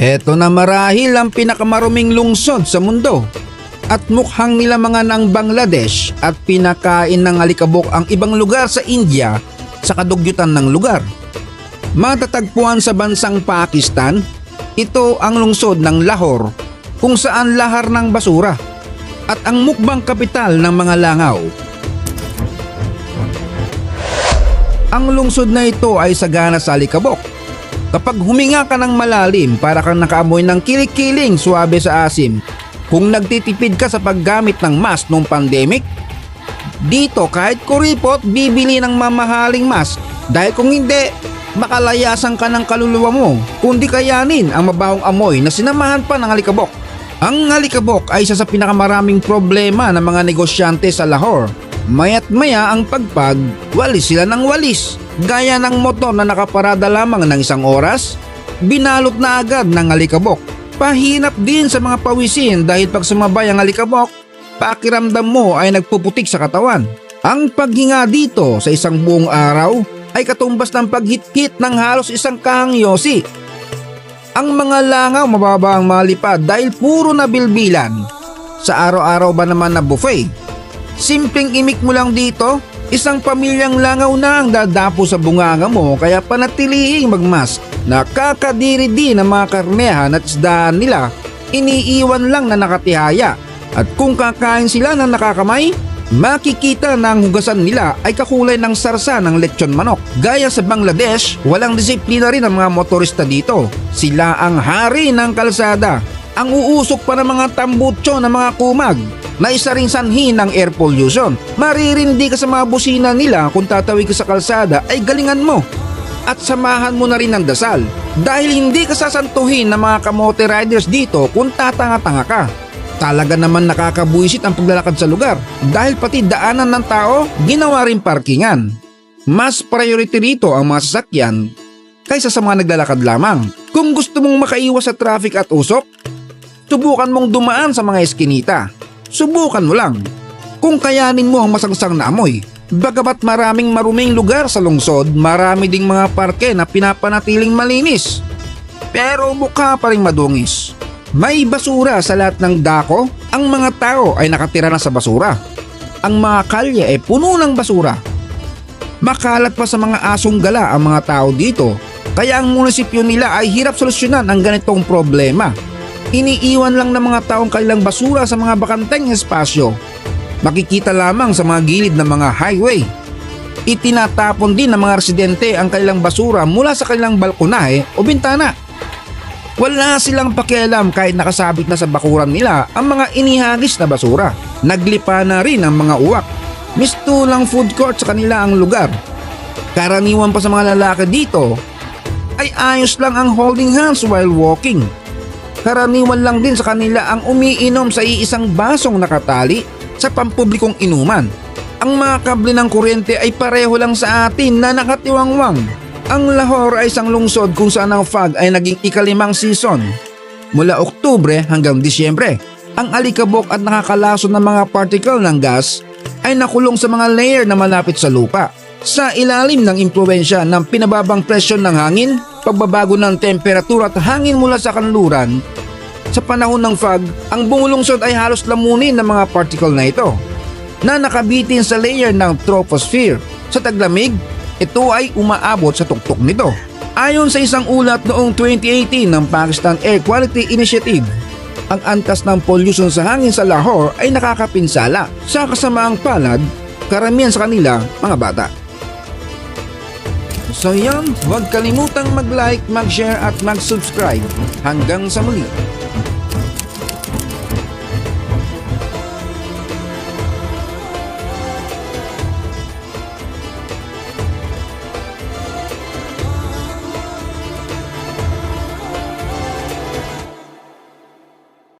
Heto na marahil ang pinakamaruming lungsod sa mundo. At mukhang nila mga ng Bangladesh at pinakain ng alikabok ang ibang lugar sa India sa kadugyutan ng lugar. Matatagpuan sa bansang Pakistan, ito ang lungsod ng Lahore kung saan lahar ng basura at ang mukbang kapital ng mga langaw. Ang lungsod na ito ay sagana sa alikabok. Kapag huminga ka ng malalim para kang nakaamoy ng kilik-kiling suwabe sa asim, kung nagtitipid ka sa paggamit ng mask noong pandemic, dito kahit kuripot bibili ng mamahaling mask dahil kung hindi, makalayasan ka ng kaluluwa mo kundi kayanin ang mabahong amoy na sinamahan pa ng alikabok. Ang alikabok ay isa sa pinakamaraming problema ng mga negosyante sa Lahore. Mayat maya ang pagpag, walis sila ng walis. Gaya ng motor na nakaparada lamang ng isang oras, binalot na agad ng alikabok. Pahinap din sa mga pawisin dahil pag sumabay ang alikabok, pakiramdam mo ay nagpuputik sa katawan. Ang paghinga dito sa isang buong araw ay katumbas ng paghit-hit ng halos isang kahang yosi. Ang mga langaw mababa ang malipad dahil puro na bilbilan. Sa araw-araw ba naman na buffet? Simpleng imik mo lang dito, isang pamilyang langaw na ang dadapo sa bunganga mo kaya panatilihing magmask. Nakakadiri din ang mga karnehan at isdaan nila, iniiwan lang na nakatihaya. At kung kakain sila ng nakakamay, makikita na ang hugasan nila ay kakulay ng sarsa ng lechon manok. Gaya sa Bangladesh, walang disiplina rin ang mga motorista dito. Sila ang hari ng kalsada. Ang uusok pa ng mga tambutso ng mga kumag na isa ring sanhi ng air pollution. Maririndi ka sa mga busina nila kung tatawid ka sa kalsada ay galingan mo. At samahan mo na rin ng dasal dahil hindi ka sasantuhin ng mga kamote riders dito kung tatanga-tanga ka. Talaga naman nakakabuisit ang paglalakad sa lugar dahil pati daanan ng tao ginawa rin parkingan. Mas priority rito ang mga sasakyan kaysa sa mga naglalakad lamang. Kung gusto mong makaiwas sa traffic at usok, subukan mong dumaan sa mga eskinita. Subukan mo lang. Kung kayanin mo ang masangsang na amoy, bagamat maraming maruming lugar sa lungsod, marami ding mga parke na pinapanatiling malinis. Pero mukha pa rin madungis. May basura sa lahat ng dako, ang mga tao ay nakatira na sa basura. Ang mga kalye ay puno ng basura. Makalat pa sa mga asong gala ang mga tao dito, kaya ang munisipyo nila ay hirap solusyonan ang ganitong problema. Iniiwan lang ng mga taong kailang basura sa mga bakanteng espasyo. Makikita lamang sa mga gilid ng mga highway. Itinatapon din ng mga residente ang kailang basura mula sa kanilang balkonahe o bintana. Wala silang pakialam kahit nakasabit na sa bakuran nila ang mga inihagis na basura. Naglipa na rin ang mga uwak. Mistulang food court sa kanila ang lugar. Karaniwan pa sa mga lalaki dito ay ayos lang ang holding hands while walking. Karaniwan lang din sa kanila ang umiinom sa iisang basong nakatali sa pampublikong inuman. Ang mga kable ng kuryente ay pareho lang sa atin na nakatiwangwang. Ang Lahore ay isang lungsod kung saan ang fog ay naging ikalimang season. Mula Oktubre hanggang Disyembre, ang alikabok at nakakalaso ng mga particle ng gas ay nakulong sa mga layer na malapit sa lupa. Sa ilalim ng impluensya ng pinababang presyon ng hangin, pagbabago ng temperatura at hangin mula sa kanluran, sa panahon ng fog, ang bumulungsod ay halos lamunin ng mga particle na ito na nakabitin sa layer ng troposphere. Sa taglamig, ito ay umaabot sa tuktok nito. Ayon sa isang ulat noong 2018 ng Pakistan Air Quality Initiative, ang antas ng pollution sa hangin sa Lahore ay nakakapinsala. Sa kasamaang palad, karamihan sa kanila mga bata. So yan, huwag kalimutang mag-like, mag-share at mag-subscribe. Hanggang sa muli.